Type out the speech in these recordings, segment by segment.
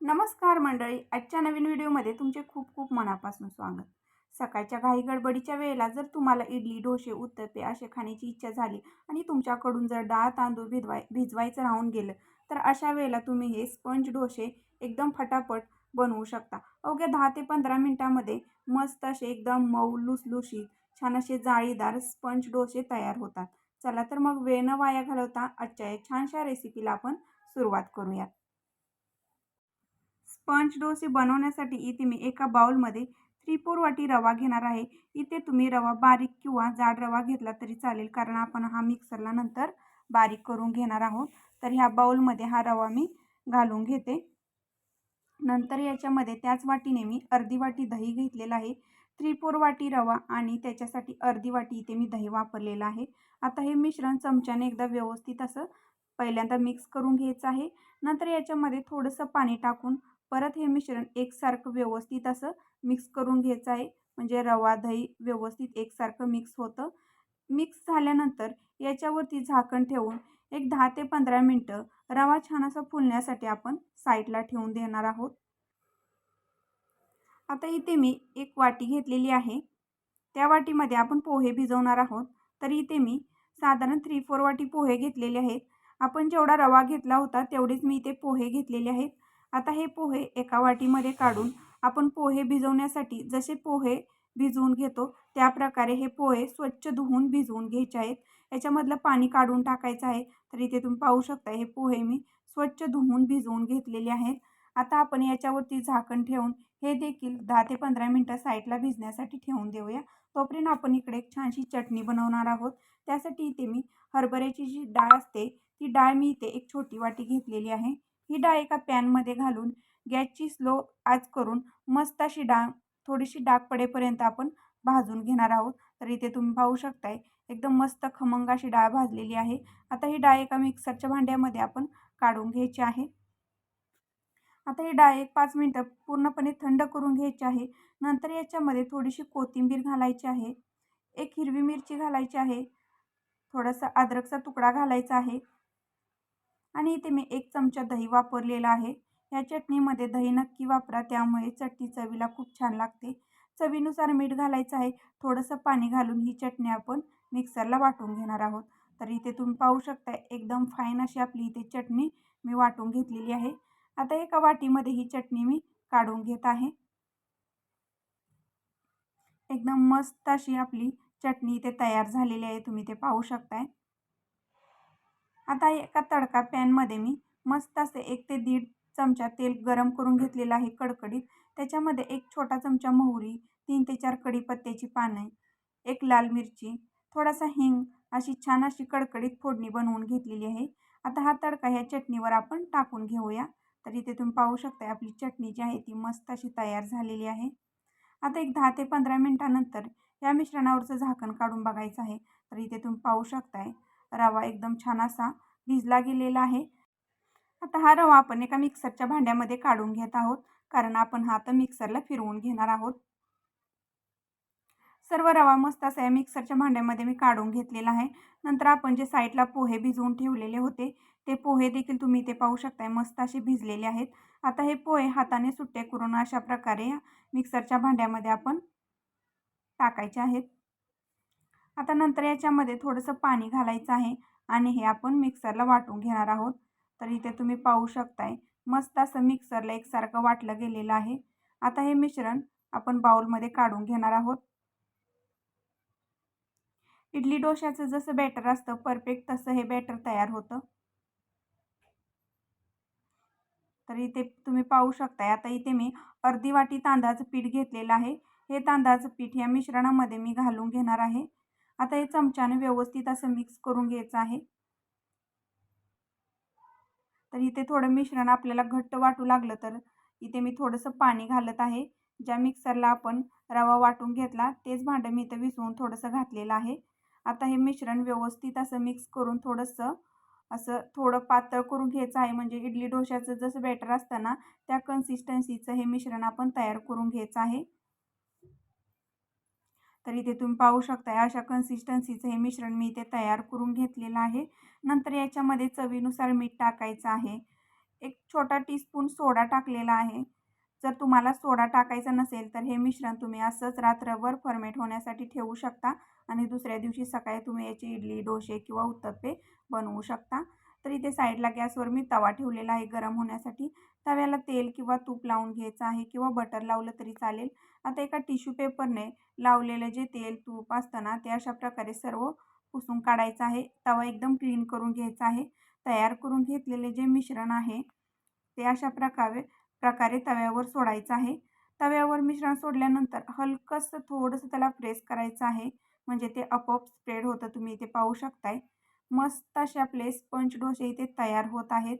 नमस्कार मंडळी आजच्या नवीन व्हिडिओमध्ये तुमचे खूप खूप मनापासून स्वागत. सकाळच्या घाई गडबडीच्या वेळेला जर तुम्हाला इडली डोसे उत्तप्पे असे खाण्याची इच्छा झाली आणि तुमच्याकडून जर डाळ तांदूळ भिजवाय भिजवायचं राहून गेलं तर अशा वेळेला तुम्ही हे स्पंज डोसे एकदम फटाफट बनवू शकता. अवघ्या दहा ते पंधरा मिनटामध्ये मस्त असे एकदम मऊ लुसलुशीत छान असे जाळीदार स्पंज डोसे तयार होतात. चला तर मग वेळ न वाया घालवता आजच्या या छानशा रेसिपीला आपण सुरुवात करूयात. स्पंज डोसे बनवण्यासाठी इथे मी एका बाउलमध्ये थ्री फोर वाटी रवा घेणार आहे. इथे तुम्ही रवा बारीक किंवा जाड रवा घेतला तरी चालेल कारण आपण हा मिक्सरला नंतर बारीक करून घेणार आहोत. तर ह्या बाउलमध्ये हा रवा मी घालून घेते. नंतर याच्यामध्ये त्याच वाटीने मी अर्धी वाटी दही घेतलेलं आहे. थ्री फोर वाटी रवा आणि त्याच्यासाठी अर्धी वाटी इथे मी दही वापरलेलं आहे. आता हे मिश्रण चमच्याने एकदा व्यवस्थित असं पहिल्यांदा मिक्स करून घ्यायचं आहे. नंतर याच्यामध्ये थोडंसं पाणी टाकून परत हे मिश्रण एकसारखं व्यवस्थित असं मिक्स करून घ्यायचं आहे. म्हणजे रवा दही व्यवस्थित एकसारखं मिक्स होतं. मिक्स झाल्यानंतर याच्यावरती झाकण ठेवून एक दहा ते पंधरा मिनटं रवा छान असा फुलण्यासाठी आपण साईडला ठेवून देणार आहोत. आता इथे मी एक वाटी घेतलेली आहे. त्या वाटीमध्ये आपण पोहे भिजवणार आहोत. तर इथे मी साधारण थ्री फोर वाटी पोहे घेतलेले आहेत. आपण जेवढा रवा घेतला होता तेवढेच मी इथे पोहे घेतलेले आहेत. आता हे पोहे एका वाटीमध्ये काढून आपण पोहे भिजवण्यासाठी जसे पोहे भिजवून घेतो त्या प्रकारे हे पोहे स्वच्छ धुवून भिजवून घ्यायचे आहेत. याच्यामधलं पाणी काढून टाकायचं आहे. तर इथे तुम्ही पाहू शकता हे पोहे मी स्वच्छ धुवून भिजवून घेतलेले आहेत. आता आपण याच्यावरती झाकण ठेवून हे देखील दहा ते पंधरा मिनटं साईडला भिजण्यासाठी ठेवून देऊया. तोपर्यंत आपण इकडे एक छानशी चटणी बनवणार आहोत. त्यासाठी इथे मी हरभऱ्याची जी डाळ असते ती डाळ मी इथे एक छोटी वाटी घेतलेली आहे. ही डाळ एका पॅनमध्ये घालून गॅसची स्लो आच करून मस्त अशी डाळ थोडीशी डाग पडेपर्यंत आपण भाजून घेणार आहोत. तर इथे तुम्ही पाहू शकताय एकदम मस्त खमंग अशी डाळ भाजलेली आहे. आता ही डाळ एका मिक्सरच्या भांड्यामध्ये आपण काढून घ्यायची आहे. आता ही डाळ एक पाच मिनटं पूर्णपणे थंड करून घ्यायची आहे. नंतर याच्यामध्ये थोडीशी कोथिंबीर घालायची आहे. एक हिरवी मिरची घालायची आहे. थोडासा अद्रकचा तुकडा घालायचा आहे. आणि इथे मी एक चमचा दही वापरलेला आहे. या चटणीमध्ये दही नक्की वापरा त्यामुळे चटणी चवीला खूप छान लागते. चवीनुसार मीठ घालायचं आहे. थोडंसं पाणी घालून ही चटणी आपण मिक्सरला वाटून घेणार आहोत. तर इथे तुम्ही पाहू शकता एकदम फाईन अशी आपली इथे चटणी मी वाटून घेतलेली आहे. आता एका वाटीमध्ये ही चटणी मी काढून घेत आहे. एकदम मस्त अशी आपली चटणी इथे तयार झालेली आहे. तुम्ही ते पाहू शकताय. आता एका तडका पॅनमध्ये मी मस्त असे एक ते दीड चमचा तेल गरम करून घेतलेलं आहे कडकडीत. त्याच्यामध्ये एक छोटा चमचा मोहरी तीन ते चार कढीपत्त्याची पानं एक लाल मिरची थोडासा हिंग अशी छान अशी कडकडीत फोडणी बनवून घेतलेली आहे. आता हा तडका ह्या चटणीवर आपण टाकून घेऊया. तर इथे तुम्ही पाहू शकता आपली चटणी जी आहे ती मस्त अशी तयार झालेली आहे. आता एक दहा ते पंधरा मिनटानंतर या मिश्रणावरचं झाकण काढून बघायचं आहे. तर इथे तुम्ही पाहू शकताय रवा एकदम छान असा भिजला गेलेला आहे. आता हा रवा आपण एका मिक्सरच्या भांड्यामध्ये काढून घेत आहोत कारण आपण हा आता मिक्सरला फिरवून घेणार आहोत. सर्व रवा मस्त असा या मिक्सरच्या भांड्यामध्ये मी काढून घेतलेला आहे. नंतर आपण जे साईडला पोहे भिजवून ठेवलेले होते ते पोहे देखील तुम्ही इथे पाहू शकताय मस्त असे भिजलेले आहेत. आता हे पोहे हाताने सुट्टे करून अशा प्रकारे मिक्सरच्या भांड्यामध्ये आपण टाकायचे आहेत. आता नंतर याच्यामध्ये थोडंसं पाणी घालायचं आहे आणि हे आपण मिक्सरला वाटून घेणार आहोत. तर इथे तुम्ही पाहू शकताय मस्त असं मिक्सरला एकसारखं वाटलं गेलेलं आहे. आता हे मिश्रण आपण बाउलमध्ये काढून घेणार आहोत. इडली डोश्याचं जसं बॅटर असतं परफेक्ट तसं हे बॅटर तयार होतं. तर इथे तुम्ही पाहू शकताय आता इथे मी अर्धी वाटी तांदळाचं पीठ घेतलेलं आहे. हे तांदळाचं पीठ या मिश्रणामध्ये मी घालून घेणार आहे. आता हे चमच्याने व्यवस्थित असं मिक्स करून घ्यायचं आहे. तर इथे थोडं मिश्रण आपल्याला घट्ट वाटू लागलं तर इथे मी थोडंसं पाणी घालत आहे. ज्या मिक्सरला आपण रवा वाटून घेतला तेच भांडं मी इथं विसवून थोडंसं घातलेलं आहे. आता हे मिश्रण व्यवस्थित असं मिक्स करून थोडंसं असं थोडं पातळ करून घ्यायचं आहे. म्हणजे इडली डोश्याचं जसं बॅटर असतं ना त्या कन्सिस्टन्सीचं हे मिश्रण आपण तयार करून घ्यायचं आहे. तर इथे तुम्ही पाहू शकता अशा कन्सिस्टन्सीचं हे मिश्रण मी इथे तयार करून घेतलेलं आहे. नंतर याच्यामध्ये चवीनुसार मीठ टाकायचं आहे. एक छोटा टीस्पून सोडा टाकलेला आहे. जर तुम्हाला सोडा टाकायचा नसेल तर हे मिश्रण तुम्ही असंच रात्रभर फर्मेट होण्यासाठी ठेवू शकता आणि दुसऱ्या दिवशी सकाळी तुम्ही याची इडली डोसे किंवा उत्तप्पे बनवू शकता. तर इथे साईडला गॅसवर मी तवा ठेवलेला आहे गरम होण्यासाठी. तव्याला तेल किंवा तूप लावून घ्यायचं आहे किंवा बटर लावलं तरी चालेल. आता एका टिश्यू पेपरने लावलेलं जे तेल तूप असतं ना ते अशा प्रकारे सर्व पुसून काढायचं आहे. तवा एकदम क्लीन करून घ्यायचा आहे. तयार करून घेतलेले जे मिश्रण आहे ते अशा प्रकारे प्रकारे तव्यावर सोडायचं आहे. तव्यावर मिश्रण सोडल्यानंतर हलकंसं थोडंसं त्याला प्रेस करायचं आहे. म्हणजे ते आपोआप स्प्रेड होतं तुम्ही इथे पाहू शकताय. मस्त असे आपले स्पंज डोसे इथे तयार होत आहेत.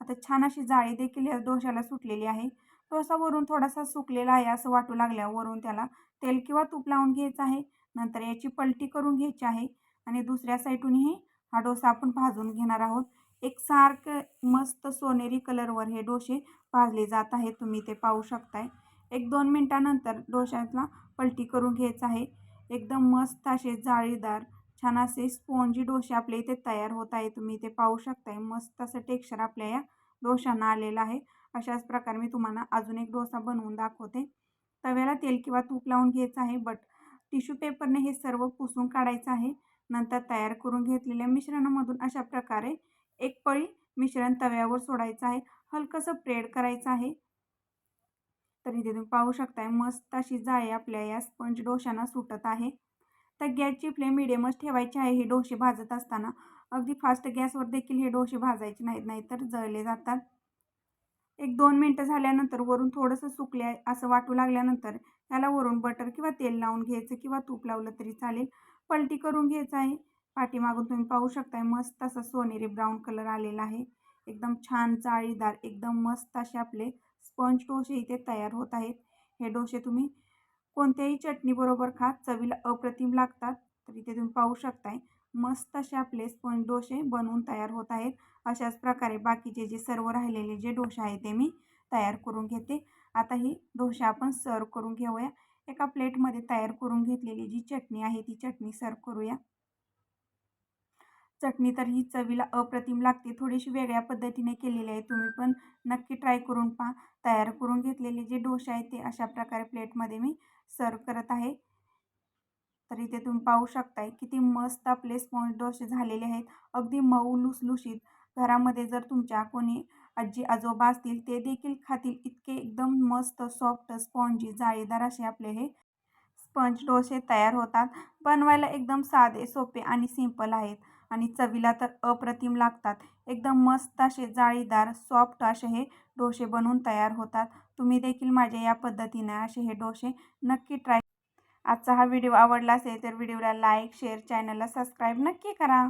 आता छान अशी जाळी देखील या डोश्याला सुटलेली आहे. डोसा वरून थोडासा सुकलेला आहे असं वाटू लागल्यावर वरून त्याला तेल किंवा तूप लावून घ्यायचं आहे. नंतर याची पलटी करून घ्यायची आहे आणि दुसऱ्या साईडूनही हा डोसा आपण भाजून घेणार आहोत. एक सारखं मस्त सोनेरी कलरवर हे डोसे भाजले जात आहेत. तुम्ही ते पाहू शकताय. एक दोन मिनटानंतर डोशातला पलटी करून घ्यायचं आहे. एकदम मस्त असे जाळीदार छान असे स्पॉन्जी डोसे आपल्या इथे तयार होत आहे तुम्ही ते पाहू शकताय. मस्त असं टेक्स्चर आपल्या या डोशांना आलेलं आहे. अशाच प्रकारे मी तुम्हाला अजून एक डोसा बनवून दाखवते. तव्याला तेल किंवा तूप लावून घ्यायचं आहे बट टिश्यू पेपरने हे सर्व पुसून काढायचं आहे. नंतर तयार करून घेतलेल्या मिश्रणामधून अशा प्रकारे एक पळी मिश्रण तव्यावर सोडायचं आहे. हलकंसं प्रेड करायचं आहे. तर इथे तुम्ही पाहू शकताय मस्त अशी जाळी आपल्या या स्पंज डोशांना सुटत आहे. तर गॅसची फ्लेम मिडियमच ठेवायची आहे. हे डोसे भाजत असताना अगदी फास्ट गॅसवर देखील हे डोसे भाजायचे नाहीत नाहीतर जळले जातात. एक दोन मिनटं झाल्यानंतर वरून थोडंसं सुकले आहे असं वाटू लागल्यानंतर त्याला वरून बटर किंवा तेल लावून घ्यायचं किंवा तूप लावलं तरी चालेल. पलटी करून घ्यायचं आहे. पाठीमागून तुम्ही पाहू शकताय मस्त असा सोनेरी ब्राऊन कलर आलेला आहे. एकदम छान जाळीदार एकदम मस्त असे आपले स्पंज डोसे इथे तयार होत आहेत. हे डोसे तुम्ही कोणत्याही चटणीबरोबर खा चवीला अप्रतिम लागतात तर इथे तुम्ही पाहू शकताय मस्त असे आपले स्पंज डोसे बनवून तयार होत आहेत. अशाच प्रकारे बाकीचे जे सर्व राहिलेले जे डोसे आहे ते मी तयार करून घेते. आता ही डोसे आपण सर्व करून घेऊया. एका प्लेटमध्ये तयार करून घेतलेली जी चटणी आहे ती चटणी सर्व करूया. चटणी तर ही चवीला अप्रतिम लागते. थोडीशी वेगळ्या पद्धतीने केलेली आहे. तुम्ही पण नक्की ट्राय करून पहा. तयार करून घेतलेले जे डोसे आहेत ते अशा प्रकारे प्लेटमध्ये मी सर्व करत आहे. तर इथे तुम्ही पाहू शकताय किती मस्त आपले स्पॉन्ज डोसे झालेले आहेत. अगदी मऊ लुसलुशीत. घरामध्ये जर तुमच्या कोणी आजी आजोबा असतील ते देखील खातील इतके एकदम मस्त सॉफ्ट स्पॉन्जी जाळीदार असे आपले हे स्पंज डोसे तयार होतात. बनवायला एकदम साधे सोपे आणि सिंपल आहेत. आणि चवीला तर अप्रतिम लागतात. एकदम मस्त असे जाळीदार सॉफ्ट असे हे डोसे बनवून तयार होतात. तुम्ही देखील माझ्या या पद्धतीने असे हे डोसे नक्की ट्राय आजचा हा व्हिडिओ आवडला असेल तर व्हिडिओला लाईक शेअर चॅनलला सबस्क्राईब नक्की करा.